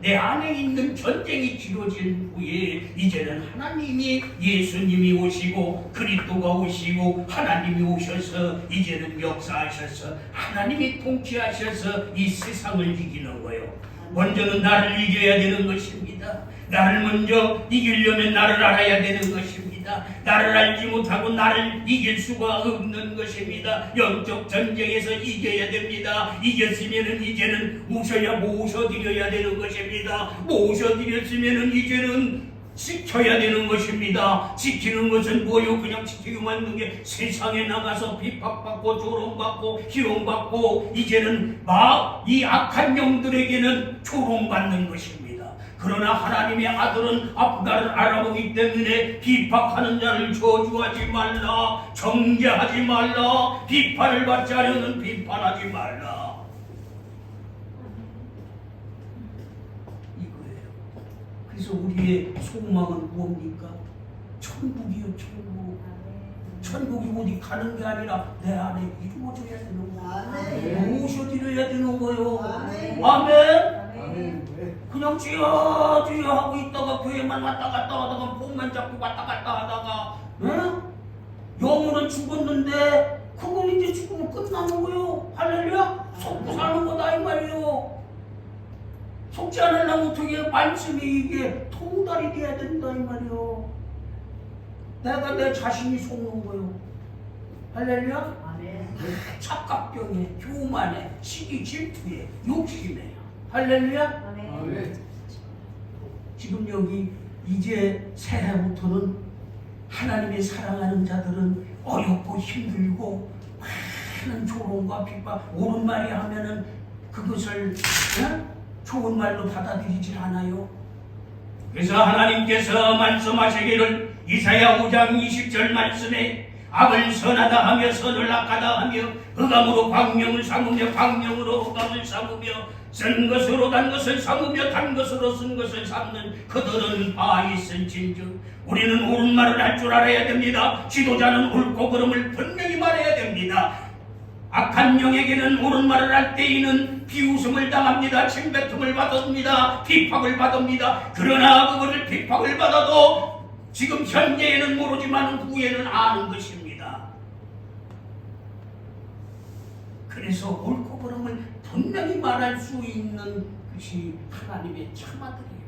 내 안에 있는 전쟁이 치러진 후에 이제는 하나님이 예수님이 오시고 그리스도가 오시고 하나님이 오셔서 이제는 역사하셔서 하나님이 통치하셔서 이 세상을 이기는 거예요. 먼저는 나를 이겨야 되는 것입니다. 나를 먼저 이기려면 나를 알아야 되는 것입니다. 나를 알지 못하고 나를 이길 수가 없는 것입니다. 영적 전쟁에서 이겨야 됩니다. 이겼으면은 이제는 모셔야 모셔드려야 되는 것입니다. 모셔드렸으면은 이제는 지켜야 되는 것입니다. 지키는 것은 뭐요? 그냥 지키기만 하는 게 세상에 나가서 비박받고 조롱받고 희롱받고 이제는 막 이 악한 영들에게는 조롱받는 것입니다. 그러나 하나님의 아들은 앞 나를 알아보기 때문에 비박하는 자를 저주하지 말라, 정죄하지 말라, 비판을 받지 않으면 비판하지 말라. 이거예요. 그래서 우리의 소망은 뭡니까? 천국이요, 천국. 천국이 어디 가는 게 아니라 내 안에 이루어져야 되는 거야. 아멘. 모셔드려야 되는 거요. 아멘. 아멘. 그냥 쥐어 쥐어 하고 있다가 교회만 왔다 갔다 하다가 복만 잡고 왔다 갔다 하다가 응? 영혼은 죽었는데 그거 이제 죽으면 끝나는 거요. 할렐루야. 속고 사는 거다 이 말이요. 속지 않으려면 어떻게 말씀이 이게 통달이 돼야 된다 이 말이요. 내가 내 자신이 속는 거요. 할렐루야. 아멘. 착각병에, 교만에, 시기 질투에, 욕심에. 할렐루야. 아멘. 지금 여기 이제 새해부터는 하나님의 사랑하는 자들은 어렵고 힘들고 많은 조롱과 비박 옳은 말이 하면은 그것을 어? 좋은 말로 받아들이질 않아요. 그래서 하나님께서 말씀하시기를 이사야 5장 20절 말씀에 악을 선하다 하며 선을 악하다 하며 흑암으로 광명을 삼으며 광명으로 흑암을 삼으며 쓴 것으로 단 것을 삼으며 단 것으로 쓴 것을 삼는 그들은 바 있을진즉 우리는 옳은 말을 할 줄 알아야 됩니다. 지도자는 옳고 그름을 분명히 말해야 됩니다. 악한 영에게는 옳은 말을 할 때에는 비웃음을 당합니다. 침뱉음을 받습니다. 비박을 받습니다. 그러나 그거를 비박을 받아도 지금 현재에는 모르지만 후에는 아는 것입니다. 그래서 옳고 그름을 분명히 말할 수 있는 것이 하나님의 참아들이에요.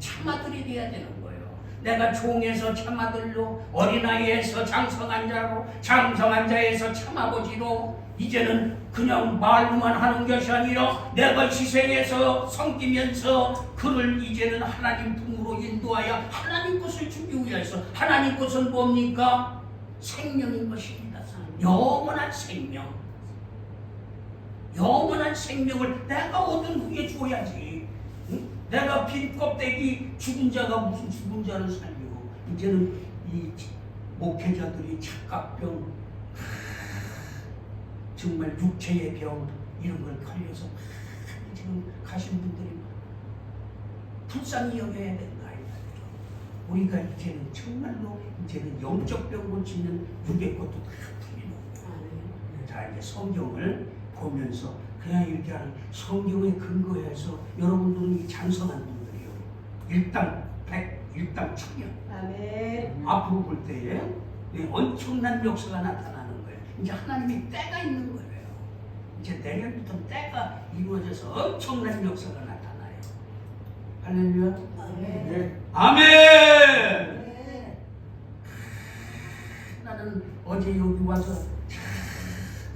참아들이 돼야 되는 거예요. 내가 종에서 참아들로 어린아이에서 장성한 자로 장성한 자에서 참아보지로 이제는 그냥 말로만 하는 것이 아니라 내가 희생해서 섬기면서 그를 이제는 하나님 품으로 인도하여 하나님 것을 주기 위해서 하나님 것은 뭡니까? 생명인 것입니다. 영원한 생명. 영원한 생명을 내가 얻은 후에 줘야지. 응? 내가 빈 껍데기 죽은 자가 무슨 죽은 자를 살리고 이제는 이 목회자들이 착각병 하, 정말 육체의 병 이런 걸 걸려서 하, 지금 가신 분들이 불쌍히 여겨야 된다. 우리가 이제는 정말로 이제는 영적 병 고치는 육의 것도 다 풀리는 거예요. 자 이제 성경을 보면서 그냥 이렇게 하는 성경에 근거해서 여러분들은 이 장성한 분들이요. 일당 백, 일당 천년. 아멘. 앞으로 볼 때에 예, 엄청난 역사가 나타나는 거예요. 이제 하나님이 때가 있는 거예요. 이제 내년부터 때가 이루어져서 엄청난 역사가 나타나요. 할렐루야. 아멘. 아멘. 네. 나는 어제 여기 와서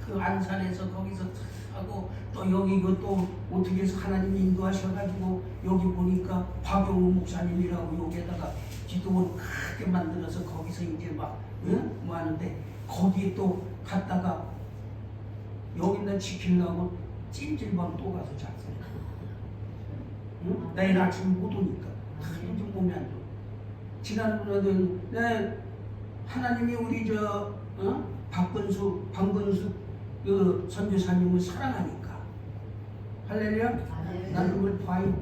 그 안산에서 거기서 하고 또 여기 그또 어떻게 해서 하나님이 인도하셔가지고 여기 보니까 박영우 목사님이라고 여기에다가 기도원 크게 만들어서 거기서 이제 막 응? 뭐 하는데 거기에 또 갔다가 여기는 지키려고 찜질방 또 가서 잤어요. 응? 내일 아침 못 오니까 요즘 몸이 안 좋아. 지난번에는 네, 하나님이 우리 저 어? 박근수 박근수 그 선교사님을 사랑하니까 할렐루야 아멘. 난 그걸 봐요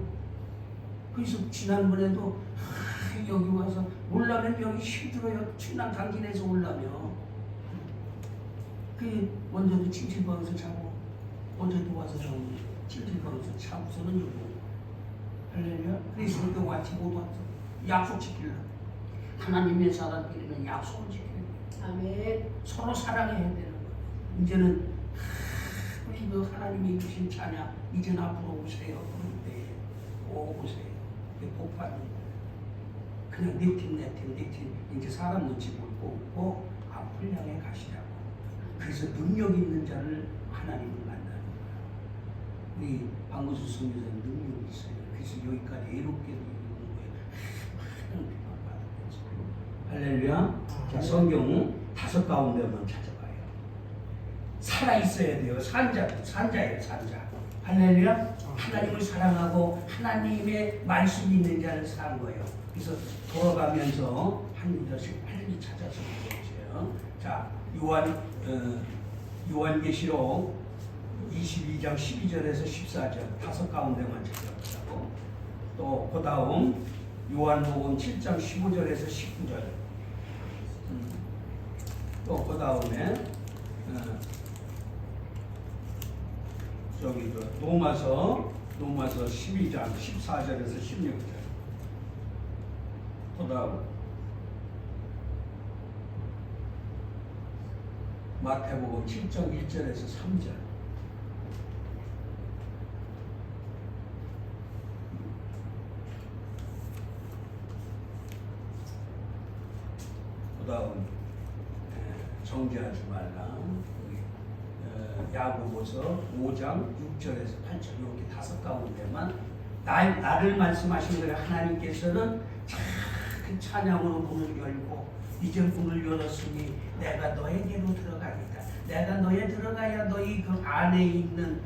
그래서 지난번에도 하, 여기 와서 올라면 여기 힘들어요 충남 강진에서 올라면 그 먼저도 찜질방에서 자고 어제도 와서 저기 찜질방에서 자고서는 여기 할렐루야 그래서 여기 왔지 못 왔어 약속 지키려 하나님의 사람끼리는 약속을 지키는. 아멘. 서로 사랑해야 거예요. 이제는 하, 우리 그 하나님이 주신 자녀 이제는 앞으로 오세요. 그런데 꼭 오세요. 그게 복 받는 거예요. 그냥 네팀네팀네팀 이제 사람 눈치 보고 앞을 향해 가시라고. 그래서 능력 있는 자를 하나님을 만나는 거예요. 우리 방구수 선교사님 능력이 있어요. 그래서 여기까지 이롭게 이루는 거예요. 할렐루야. 자, 성경 다섯 가운데만 찾아봐요. 살아 있어야 돼요. 산자, 산자예요, 산자. 할렐루야. 하나님을 사랑하고 하나님의 말씀이 있는 자를 사는 거예요. 그래서 돌아가면서 한 구절씩 빨리 찾아서 보세요. 자, 요한 어, 요한계시록 22장 12절에서 14절 다섯 가운데만 찾아보자고. 또 그다음 요한복음 7장 15절에서 19절. 또그 다음에 어, 저기 그 로마서 로마서 12장 14절에서 16절. 그 다음 마태복음 7장 1절에서 3절. 그 다음 정죄하지 말라. 야고보서 5장 6절에서 8절 이렇게 다섯 가운데만 나, 나를 말씀하신 거예요. 하나님께서는 그 찬양으로 문을 열고 이제 문을 열었으니 내가 너에게로 들어가겠다. 내가 너에 들어가야 너희 그 안에 있는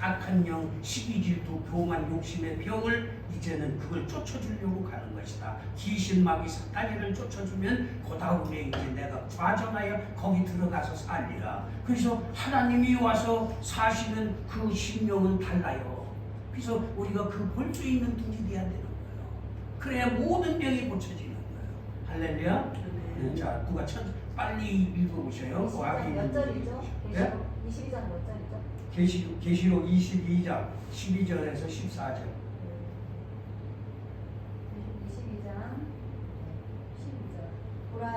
악한 영, 시기질투, 교만, 욕심의 병을 이제는 그걸 쫓아주려고 가는 것이다. 귀신, 마귀, 사탄이를 쫓아주면 그 다음에 이제 내가 좌정하여 거기 들어가서 살리라. 그래서 하나님이 와서 사시는 그 신명은 달라요. 그래서 우리가 그 볼 수 있는 눈이 돼야 되는 거예요. 그래야 모든 병이 고쳐지는 거예요. 할렐루야. 네, 자, 누가 첫 빨리 읽어보셔요. 그 앞에 있는. 예? 22장 몇 절이죠? 계시록 계시록 22장 12절에서 14절. 22장 12절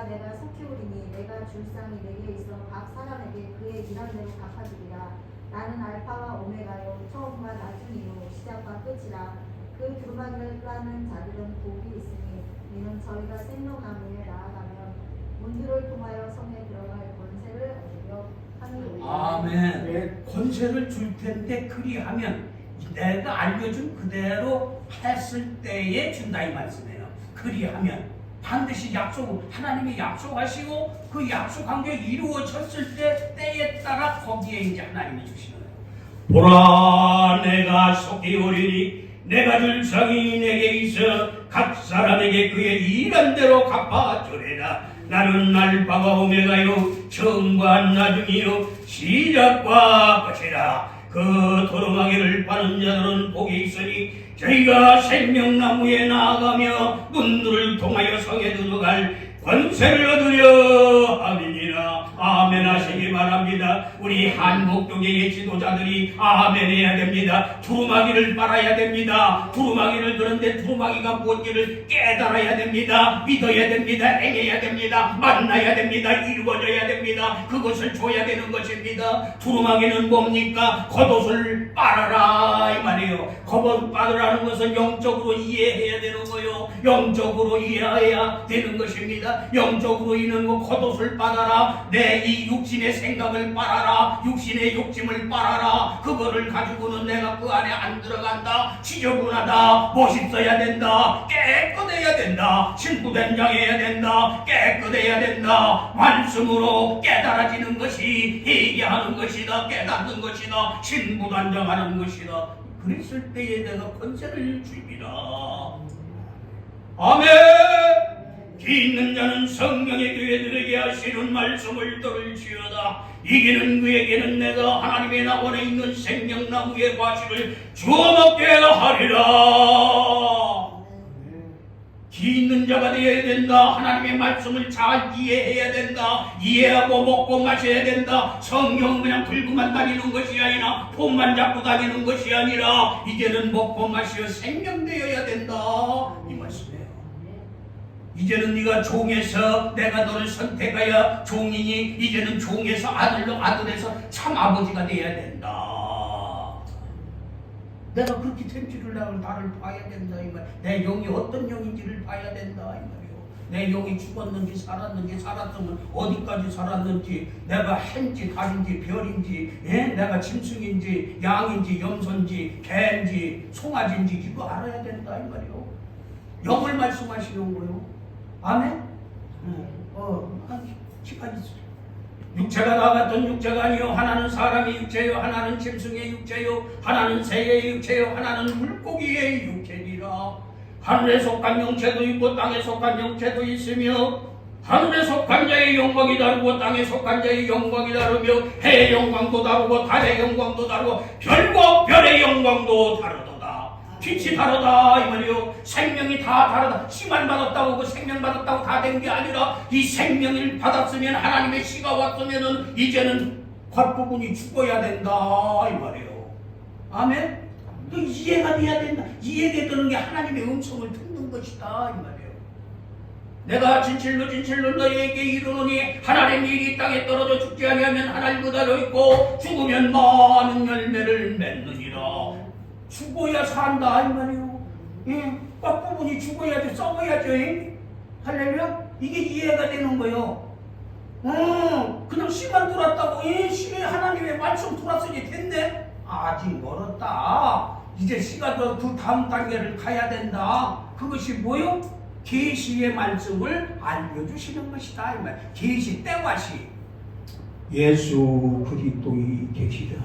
내가 속히 오리니 내가 줄 상이 내게 있어 각 사람에게 그의 일한 대로 갚아주리라 나는 알파와 오메가요 처음과 나중이요 시작과 끝이라 그 두루마기를 까는 자들은 복이 있으니 이는 저희가 생명나무에 나아가면 문들을 통하여 성에 들어갈 권세를 얻으려 함이오리라. 아멘. 네. 권세를 줄 텐데 그리하면 내가 알려준 그대로 했을 때에 준다 이 말씀이에요. 그리하면 반드시 약속 하나님이 약속하시고 그 약속한 게 이루어졌을 때 때에 따라 거기에 이제 하나님이 주시는 거예요. 보라 내가 속히 오리니 내가 줄 상이 내게 있어 각 사람에게 그의 일한 대로 갚아주리라 나는 알파가 오메가요 처음과 나중이요 시작과 끝이라 그 도롱하기를 파는 자들은 복이 있으니 저희가 생명나무에 나아가며 문들을 통하여 성에 들어갈 권세를 얻으려 함이니라 아멘 하시기 바랍니다. 우리 한국 교계의 지도자들이 아멘 해야 됩니다. 두루마기를 빨아야 됩니다. 두루마기를 그런데 두루마기가 뭔지를 깨달아야 됩니다. 믿어야 됩니다. 행해야 됩니다. 만나야 됩니다. 이루어져야 됩니다. 그것을 줘야 되는 것입니다. 두루마기는 뭡니까? 겉옷을 빨아라 이 말이에요. 겉옷 빨으라는 것은 영적으로 이해해야 되는 거요. 영적으로 이해해야 되는 것입니다. 영적으로 이는 거 겉옷을 빨아라 내 이 육신의 생각을 빨아라. 육신의 욕심을 빨아라. 그거를 가지고는 내가 그 안에 안 들어간다. 지저분하다. 멋있어야 된다. 깨끗해야 된다. 신부된장해야 된다. 깨끗해야 된다. 말씀으로 깨달아지는 것이 회개하는 것이다. 깨닫는 것이다. 신부단장하는 것이다. 그랬을 때에 내가 권세를 줍니다. 아멘! 기 있는 자는 성령의 교회들에게 하시는 말씀을 들을지어다 이기는 그에게는 내가 하나님의 나원에 있는 생명나무의 과실을 주어 먹게 하리라 기 있는 자가 되어야 된다. 하나님의 말씀을 잘 이해해야 된다. 이해하고 먹고 마셔야 된다. 성경 그냥 들고만 다니는 것이 아니라 폰만 잡고 다니는 것이 아니라 이제는 먹고 마시어 생명되어야 된다. 이 말씀 이제는 네가 종에서 내가 너를 선택하여 종이니 이제는 종에서 아들로 아들에서 참 아버지가 되어야 된다. 내가 그렇게 된지를 나를 나를 봐야 된다 이 말. 내 영이 어떤 영인지를 봐야 된다 이 말이요. 내 영이 죽었는지 살았는지 살았으면 어디까지 살았는지 내가 햄지 달인지 별인지 예? 내가 짐승인지 양인지 염소인지 개인지 송아지인지 이거 알아야 된다 이 말이요. 영을 말씀하시는 거요. 아멘. 응. 어, 한 시간 있어. 육체가 나 같은 육체가 아니요 하나는 사람의 육체요 하나는 짐승의 육체요 하나는 새의 육체요 하나는 물고기의 육체니라 하늘에 속한 영체도 있고 땅에 속한 영체도 있으며 하늘에 속한 자의 영광이 다르고 땅에 속한 자의 영광이 다르며 해의 영광도 다르고 달의 영광도 다르고 별과 별의 영광도 다르도다 빛이 다르다 이 말이요. 생명이 다 다르다. 씨만 받았다고 그 생명 받았다고 다 된 게 아니라 이 생명을 받았으면 하나님의 씨가 왔으면은 이제는 겉부분이 죽어야 된다 이 말이요. 아멘? 또 이해가 돼야 된다. 이해가 되는 게 하나님의 음성을 듣는 것이다 이 말이에요. 내가 진실로 진실로 너희에게 이르노니 하나님의 일이 땅에 떨어져 죽지 아니하면 하나님 그대로 있고 죽으면 많은 열매를 맺느니라 죽어야 산다 이 말이에요. 예, 꽉부분이 죽어야지 썩어야죠. 예? 할렐루야. 이게 이해가 되는 거요. 어, 그냥 씨만 돌았다고 예, 씨에 하나님의 말씀 돌았으니 됐네. 아직 멀었다. 이제 씨가 더그 다음 단계를 가야 된다. 그것이 뭐요? 계시의 말씀을 알려주시는 것이다. 이 말. 계시 때와 시. 예수 그리스도의 계시다.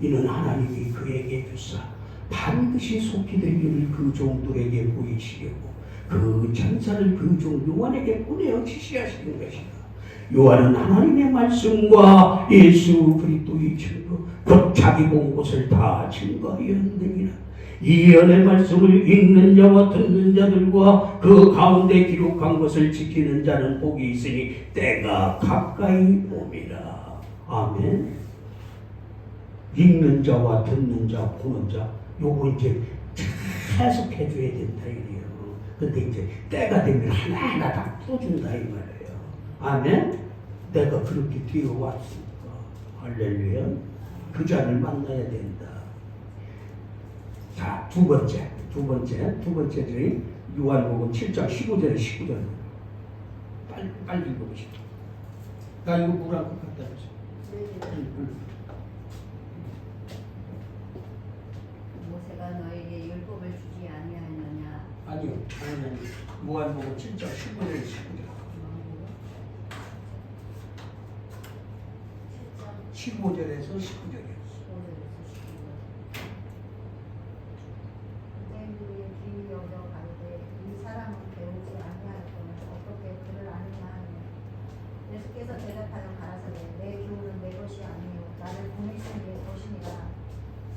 이는 하나님이 그에게 주사 반드시 일을 그 종들에게 보이시려고 그 천사를 그 종 요한에게 보내어 지시하시는 것이다. 요한은 하나님의 말씀과 예수 그리스도의 증거 곧 자기 본 것을 다 증거하였느니라. 이 연의 말씀을 읽는 자와 듣는 자들과 그 가운데 기록한 것을 지키는 자는 복이 있으니 때가 가까이 옵니다. 아멘. 읽는 자와 듣는 자, 보는 자, 요거 이제 해석해 줘야 된다 이래요. 근데 이제 때가 되면 하나하나 다 풀어준다 이 말이에요. 아멘. 내가 그렇게 되어 왔으니까 할렐루야. 그 자를 만나야 된다. 자, 두 번째, 두 번째, 두 번째 저희 요한복음 7장 15절에 19절. 빨리 빨리 읽어보시오. 나 이거 물한 것 갖다 주세요. 모세가 너에게 율법을 주지 아니요, 아니 아니. 요한복음 7장 15절에 19절. 15절에서 19절이요. 유대인들이 귀히 여겨 가로되 이 사람은 배우지 아니하였거늘 어떻게 그를 아느냐 하니 예수께서 대답하여 가라사대 내 교훈은 내 것이 아니요 나를 보내신 이의 것이니라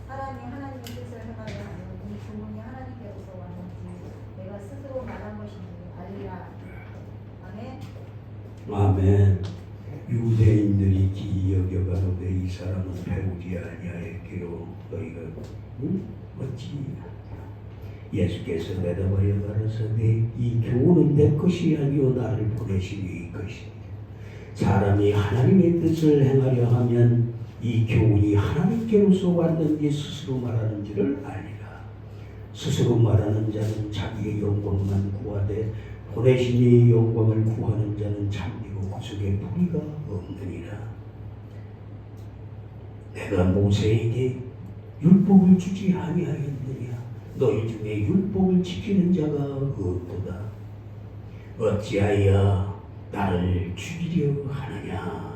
사람이 하나님의 뜻을 행하려 하면 이 교훈이 하나님께로서 왔는지 내가 스스로 말한 것인지 알리라 아멘 아멘. 유대인들이 기이 여겨가로되 이 사람은 배우지 아니하였기로 너희가 응? 어찌 예수께서 대답하여 가라사대 이 교훈은 내 것이 아니요 나를 보내신 이의 것이니 사람이 하나님의 뜻을 행하려 하면 이 교훈이 하나님께로서 왔는지 스스로 말하는지를 알리라 스스로 말하는 자는 자기의 영광만 구하되 보내신 이의 영광을 구하는 자는 참리고 구속의 불의가 없느니라. 내가 모세에게 율법을 주지 아니하였느냐? 너희 중에 율법을 지키는 자가 없도다. 어찌하여 나를 죽이려 하느냐?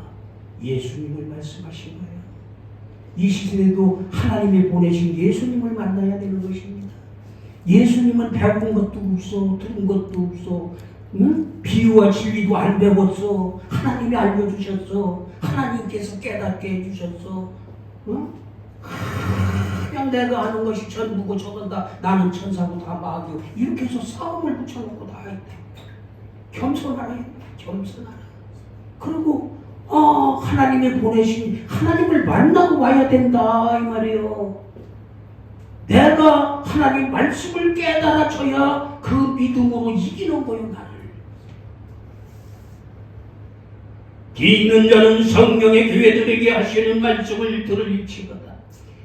예수님을 말씀하신 거예요. 이 시대에도 하나님이 보내신 예수님을 만나야 되는 것입니다. 예수님은 배운 것도 없어, 들은 것도 없어, 응? 비유와 진리도 안 배웠어. 하나님이 알려주셨어. 하나님께서 깨닫게 해주셨어. 응? 그냥 내가 아는 것이 전부고 저건 다 나는 천사고 다 마귀고 이렇게 해서 싸움을 붙여놓고 다 했대. 겸손하라. 겸손하라. 그리고 어, 하나님이 보내신 하나님을 만나고 와야 된다 이 말이에요. 내가 하나님 말씀을 깨달아줘야 그 믿음으로 이기는 거예요 나를. 기 있는 자는 성령의 교회들에게 하시는 말씀을 들을지거다.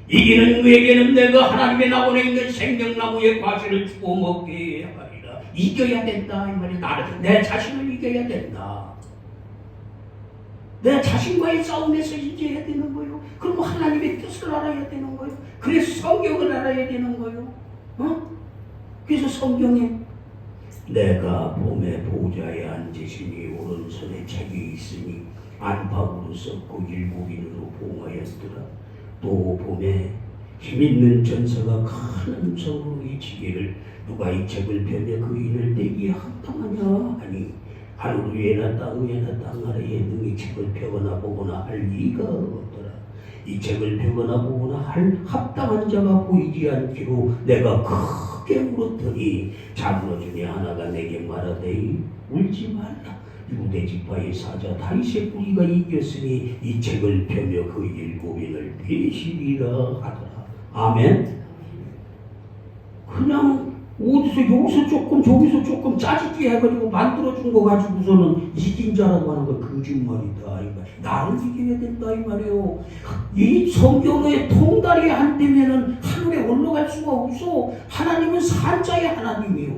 이기는 그에게는 내가 하나님의 나원에 있는 생명나무의 과실을 주고 먹게 하리라. 이겨야 된다 이 말이 나를 내 자신을 이겨야 된다. 내 자신과의 싸움에서 이겨야 되는 거예요. 그리고 하나님의 뜻을 알아야 되는 거예요. 그래서 성경을 알아야 되는 거예요. 어? 그래서 성경에 내가 봄에 보좌에 앉으시니 오른손에 책이 있으니 안팎으로 썼고 일곱인으로 봉하였더라. 또 봄에 힘 있는 전사가 큰 음성으로 외치기를 누가 이 책을 펴며 그 인을 내기에 합당하냐 하니 하늘 위에나 땅 위에나 땅 아래에 능히 책을 펴거나 보거나 할 이가 없더라. 이 책을 펴거나 보거나 할 합당한 자가 보이지 않기로 내가 크게 울었더니 자문어 중에 하나가 내게 말하되 울지 말라. 유대 지파의 사자 다윗의 뿌리가 이겼으니 이 책을 펴며 그 일곱인을 배시리라 하더라. 아멘. 그냥 어디서 여기서 조금 저기서 조금 짜집기 해가지고 만들어준 거 가지고서는 이긴 자라고 하는 거 거짓말이다 이 말. 나를 이겨야 된다 이 말이에요. 이 성경의 통달이 안 되면은 하늘에 올라갈 수가 없어. 하나님은 산자의 하나님이요.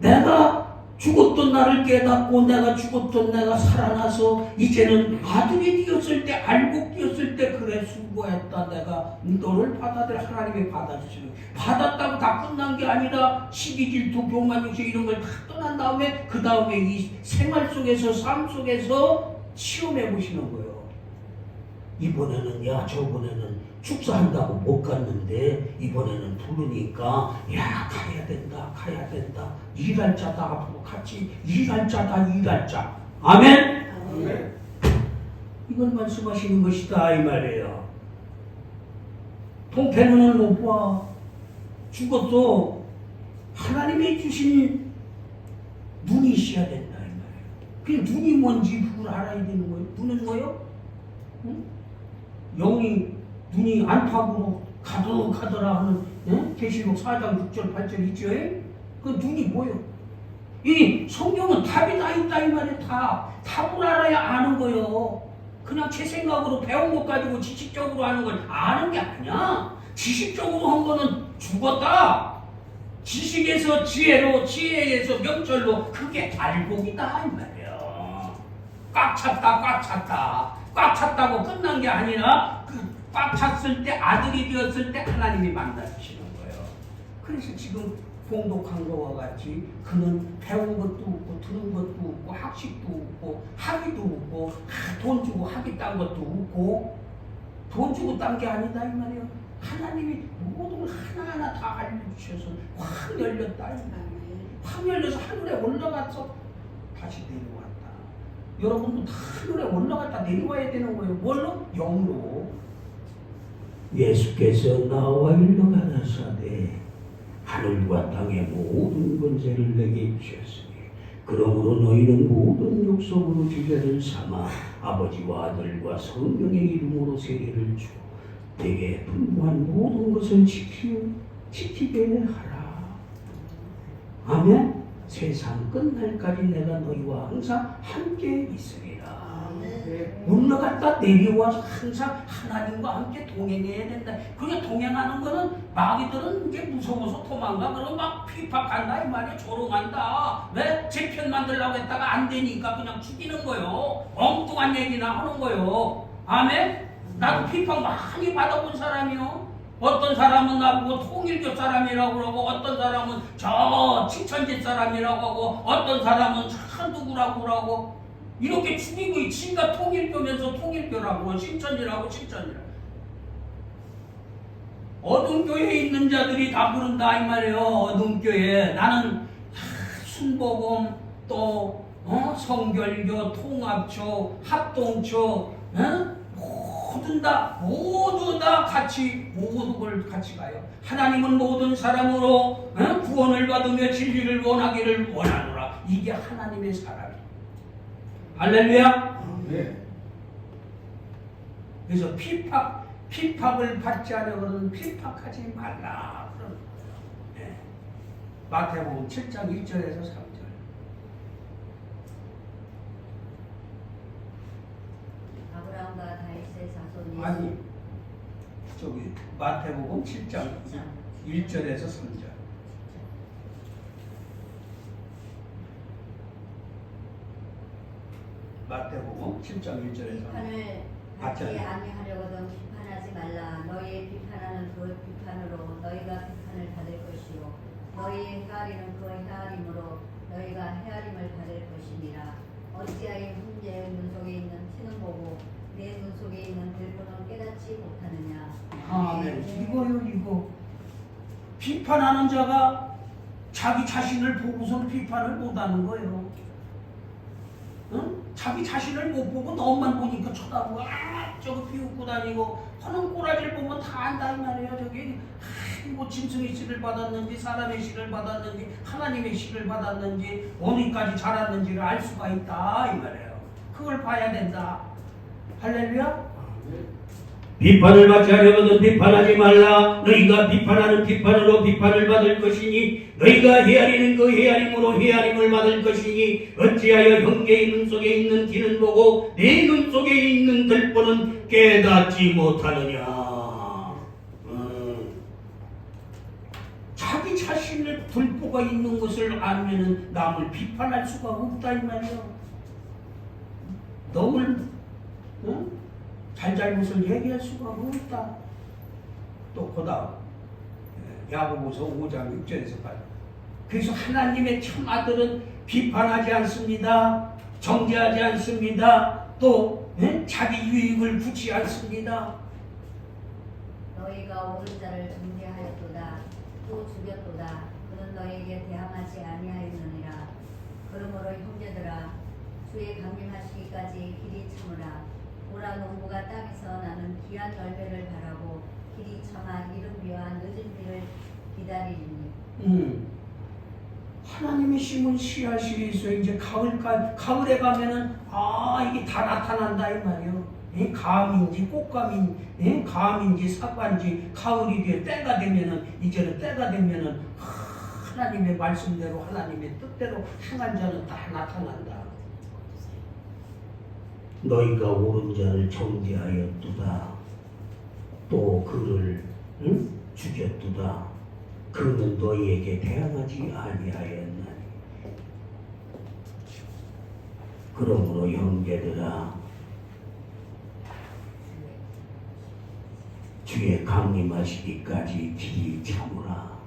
내가 죽었던 나를 깨닫고 내가 죽었던 내가 살아나서 이제는 아들이 되었을 때 알고 되었을 때 그래 수고했다. 내가 너를 받아들 하나님이 받아주시는 받았다고 다 끝난 게 아니라 시기 질투 교만 욕심 이런 걸 다 떠난 다음에 그 다음에 이 생활 속에서 삶 속에서 시험해 보시는 거예요 이번에는 야 저번에는 축사한다고 못 갔는데 이번에는 부르니까 야 가야 된다 가야 된다. 일할 자다 앞으로 같이 일할 자다 일할 자. 아멘? 네. 이걸 말씀하시는 것이다 이 말이에요. 통폐눈을 못봐. 죽었어. 하나님이 주신 눈이 있어야 된다 이 말이에요. 그 눈이 뭔지 그걸 알아야 되는 거예요? 눈은 뭐요? 응? 영이 눈이 안팎으로 가득하더라 하는 예? 계시록 4장 6절 8절 있죠? 그 눈이 뭐요? 이 성경은 답이 다 있다 이 말이에요 다 답을 알아야 아는 거예요 그냥 제 생각으로 배운 것 가지고 지식적으로 하는 건 아는 게 아니야 지식적으로 한 거는 죽었다 지식에서 지혜로 지혜에서 명철로 그게 알곡이다 이 말이야. 꽉 찼다 꽉 찼다 꽉 찼다고 끝난 게 아니라 그 꽉 찼을 때 아들이 되었을 때 하나님이 만나주시는 거예요. 그래서 지금 봉독한 거와 같이 그는 배운 것도 없고 들은 것도 없고 학식도 없고 학위도 없고 아, 돈 주고 학위 딴 것도 없고 돈 주고 딴 게 아니다 이 말이에요. 하나님이 모든 걸 하나하나 다 알려주셔서 확 열렸다 이 말이에요. 확 열려서 하늘에 올라가서 다시 내려왔다. 여러분도 다 하늘에 올라갔다 내려와야 되는 거예요. 뭘로? 영으로. 예수께서 나와 일러 가라사대 하늘과 땅의 모든 권세를 내게 주셨으니 그러므로 너희는 모든 육속으로 주제를 삼아 아버지와 아들과 성령의 이름으로 세례를 주고 내게 분부한 모든 것을 지키, 지키게 하라 아멘 세상 끝날까지 내가 너희와 항상 함께 있으리라 네. 올라갔다 내려와서 항상 하나님과 함께 동행해야 된다. 그게 동행하는 거는 마귀들은 이제 무서워서 도망가. 그러고 막 피박한다. 이 말이야. 조롱한다. 왜? 제 편 만들려고 했다가 안 되니까 그냥 죽이는 거요. 엉뚱한 얘기나 하는 거요. 아멘? 나도 피박 많이 받아본 사람이요. 어떤 사람은 나보고 통일교 사람이라고 그러고 어떤 사람은 저 칭천집 사람이라고 하고 어떤 사람은 저 누구라고 그러고 이렇게 죽이고 지가 통일교면서 통일교라고 신천지라고 신천지라고 어둠 교회에 있는 자들이 다 부른다 이 말이에요 어둠 교회 나는 하, 순복음 또 어? 성결교 통합초 합동초 어? 모든 다 모두 다 같이 모든 걸 같이 가요 하나님은 모든 사람으로 어? 구원을 받으며 진리를 원하기를 원하노라 이게 하나님의 사람이에요 할렐루야. 네. 그래서 피팍 피팍을 받지 않으면 피팍하지 말라 그런 거예요. 예. 마태복음 7장 1절에서 3절. 아브라함과 아니 저기 마태복음 7장 1절에서 3절. 마태복음 7장 1절에서 3절. 비판을 받지. 아니하려거든 비판하지 말라 너희의 비판하는 그 비판으로 너희가 비판을 받을 것이요 너희의 헤아리는 그 헤아림으로 너희가 헤아림을 받을 것이니라 어찌하여 훈제의 눈 속에 있는 티는 보고 내 눈 속에 있는 들보는 깨닫지 못하느냐 아멘. 이거요 이거. 비판하는 자가 자기 자신을 보고선 비판을 못하는 거예요. 응? 자기 자신을 못 보고 너만 보니까 쳐다보고 아 저거 비웃고 다니고 하는 꼬라지를 보면 다 안다 이 말이에요. 저기 뭐 짐승의 씨를 받았는지 사람의 씨를 받았는지 하나님의 씨를 받았는지 어디까지 자랐는지를 알 수가 있다 이 말이에요. 그걸 봐야 된다. 할렐루야. 비판을 받지 않으거든 비판하지 말라 너희가 비판하는 비판으로 비판을 받을 것이니 너희가 헤아리는 그 헤아림으로 헤아림을 받을 것이니 어찌하여 형제의 눈 속에 있는 티는 보고 내 눈 속에 있는 들보는 깨닫지 못하느냐 음. 자기 자신을 불보가 있는 것을 알면은 남을 비판할 수가 없다 이 말이야. 너를 응? 잘잘못을 얘기할 수가 없다. 또 그다음 예, 야고보서 5장 6절에서 봐요. 그래서 하나님의 참 아들은 비판하지 않습니다. 정죄하지 않습니다. 또 예? 자기 유익을 구치 않습니다. 너희가 옳은 자를 정죄하였도다 또 죽였도다 그는 너희에게 대항하지 아니하였느니라 그러므로 형제들아 주의 강림하시기까지 길이 참으라 오라 농부가 땅에서 나는 귀한 열매를 바라고 길이 참아 이른 비와 늦은 비를 기다리니 음. 하나님의 심은 씨앗이에서 이제 가을까 가을에 가면은 아 이게 다 나타난다 이 말이요. 예? 감인지 꽃감인, 예? 감인지 사과인지 가을이 돼 때가 되면은 이제는 때가 되면은 하, 하나님의 말씀대로 하나님의 뜻대로 행한 자는 다 나타난다. 너희가 옳은 자를 정죄하였도다. 또 그를 응? 죽였도다. 그는 너희에게 대항하지 아니하였나니. 그러므로 형제들아 주의 강림하시기까지 길이 참으라